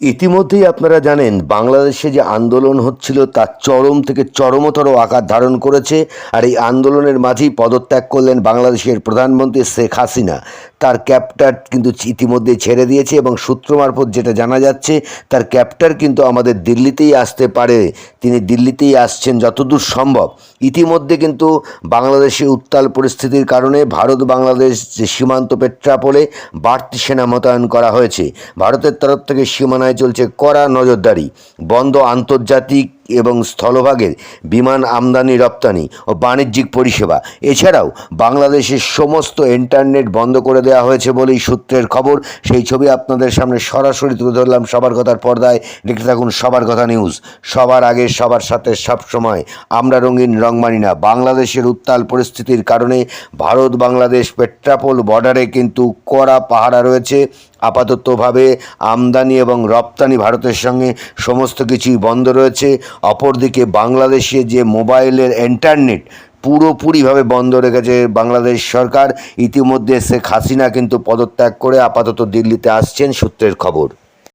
ইতিমধ্যেই আপনারা জানেন, বাংলাদেশে যে আন্দোলন হচ্ছিল তা চরম থেকে চরমতর আকার ধারণ করেছে, আর এই আন্দোলনের মাঝেই পদত্যাগ করলেন বাংলাদেশের প্রধানমন্ত্রী শেখ হাসিনা। তার ক্যাপ্টার কিন্তু ইতিমধ্যে ছেড়ে দিয়েছে এবং সূত্র মারফত যেটা জানা যাচ্ছে, তার ক্যাপ্টার কিন্তু আমাদের দিল্লিতেই আসতে পারে। তিনি দিল্লিতেই আসছেন যতদূর সম্ভব। ইতিমধ্যে কিন্তু বাংলাদেশে উত্তাল পরিস্থিতির কারণে ভারত বাংলাদেশ যে সীমান্ত পেট্রাপোলে বাড়তি সেনা মোতায়েন করা হয়েছে। ভারতের তরফ থেকে সীমানায় চলছে কড়া নজরদারি। বন্ধ আন্তর্জাতিক এবং স্থলভাগের বিমান আমদানি, রপ্তানি ও বাণিজ্যিক পরিষেবা। এছাড়াও বাংলাদেশের সমস্ত ইন্টারনেট বন্ধ করে দেওয়া হয়েছে বলেই সূত্রের খবর। সেই ছবি আপনাদের সামনে সরাসরি তুলে ধরলাম সবার কথার পর্দায়। দেখতে থাকুন সবার কথা নিউজ। সবার আগে, সবার সাথে সব সময় আমরা রঙিন রং মানি না। বাংলাদেশের উত্তাল পরিস্থিতির কারণে ভারত বাংলাদেশ পেট্রাপোল বর্ডারে কিন্তু কড়া পাহারা রয়েছে। আপাততভাবে আমদানি এবং রপ্তানি ভারতের সঙ্গে সমস্ত কিছুই বন্ধ রয়েছে। অপরদিকে বাংলাদেশে যে মোবাইলের ইন্টারনেট পুরোপুরিভাবে বন্ধ রেখেছে বাংলাদেশ সরকার, ইতিমধ্যে শেখ হাসিনা কিন্তু পদত্যাগ করে আপাতত দিল্লিতে আসছেন সূত্রের খবর।